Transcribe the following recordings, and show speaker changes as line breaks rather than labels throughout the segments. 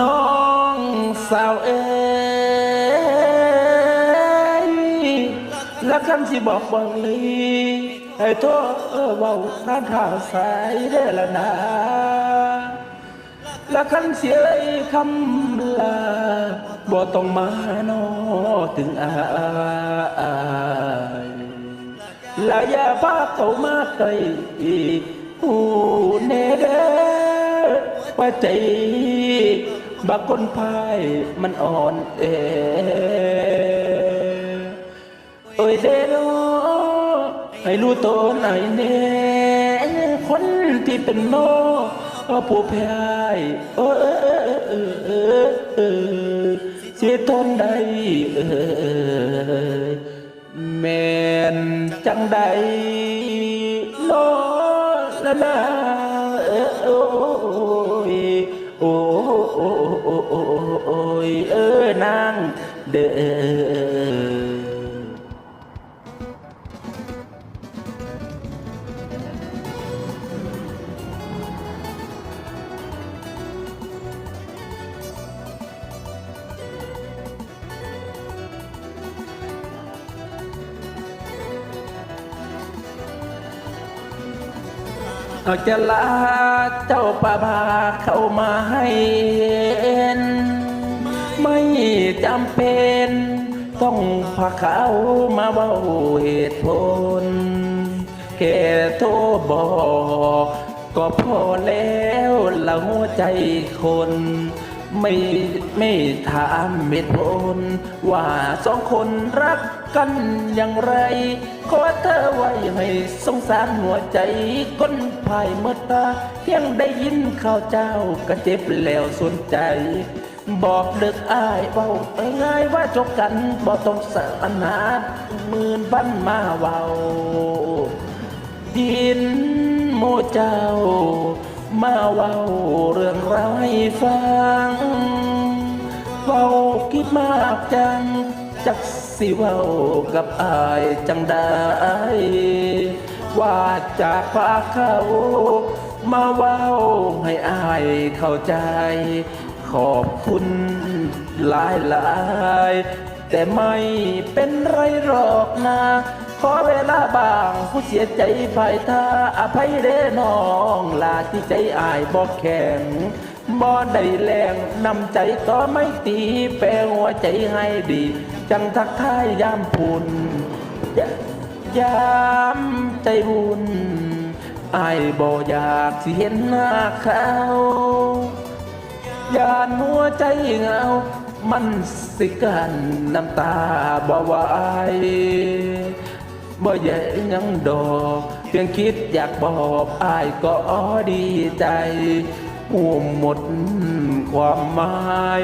น้องสาวเอ้ยและคำที่บอกบังลีให้โทษเว้าน้านทางสายได้ละนาและคันเสียคำลาบ่ต้องมาโนถึงอายและอย่าพาเขามาไกลหูเนเดอ ว่าใจบักคนพายมันอ่อนเอเอ้ยเดโนให้รู้ตัวหน่อยเน่คนที่เป็นโนผู้แพ้เออเออเออเออเออเสียทนได้เออแม่นจังใดโนลละเออ โอ้ยโอ้โอ้โอ้โอ้โอ้ยเออนางเด้อ เอาจะลาเจ้าป่าบาเข้ามาให้เอ็นไม่จำเป็น ต้องพาเขามาเบาเหตุผลแค่โทรบอก ก็พอแล้วละหัวใจคน ไม่ไม่ถามเหตุผลว่าสองคนรักกันอย่างไร ขอเธอไว้ให้สงสารหัวใจคนภายเมื่อตาเพียงได้ยินข่าวเจ้าก็เจ็บแล้วสนใจ บอกเด็กอายเบาง่ายๆว่าจบกันบ่ต้องสานาหมื่นบันมาเว้ายินโมเจ้า มาเว้าเรื่องราวให้ฟังเว้าคิดมากจัง จักสิเว้ากับอายจังได้ว่าจากพาเขามาเว้าให้อายเข้าใจ ขอบคุณหลายหลายแต่ไม่เป็นไรหรอกนะ ขอเวลาบางผู้เสียใจภายท่าอภัยเด้น้องลาที่ใจอายบอกแข็งบ่ได้แรงนำใจต่อไม่ตีแปลหัวใจให้ดี จังทักทายยามพุนยยามใจบุญอายบ่อยากสิเห็นหน้าเขายานหัวใจเหงา มันสิกันน้ำตาบ่ไหว บ่ใหญ่ยังดอกเพียงคิดอยากบอกอายก็อดีใจห่วมหมดความหมาย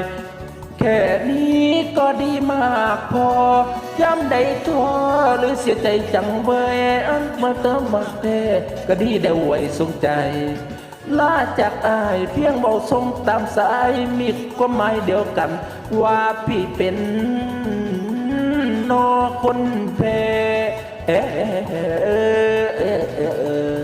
แค่นี้ก็ดีมากพอย่ำใดท้อหรือเสียใจจังเบยอันมาเติมมาเทก็ดีได้ไว้สงใจลาจากอายเพียงเบาทรงตามสายมีความหมายเดียวกัน ว่าพี่เป็นนอคนแพ้ เออเออเออเออ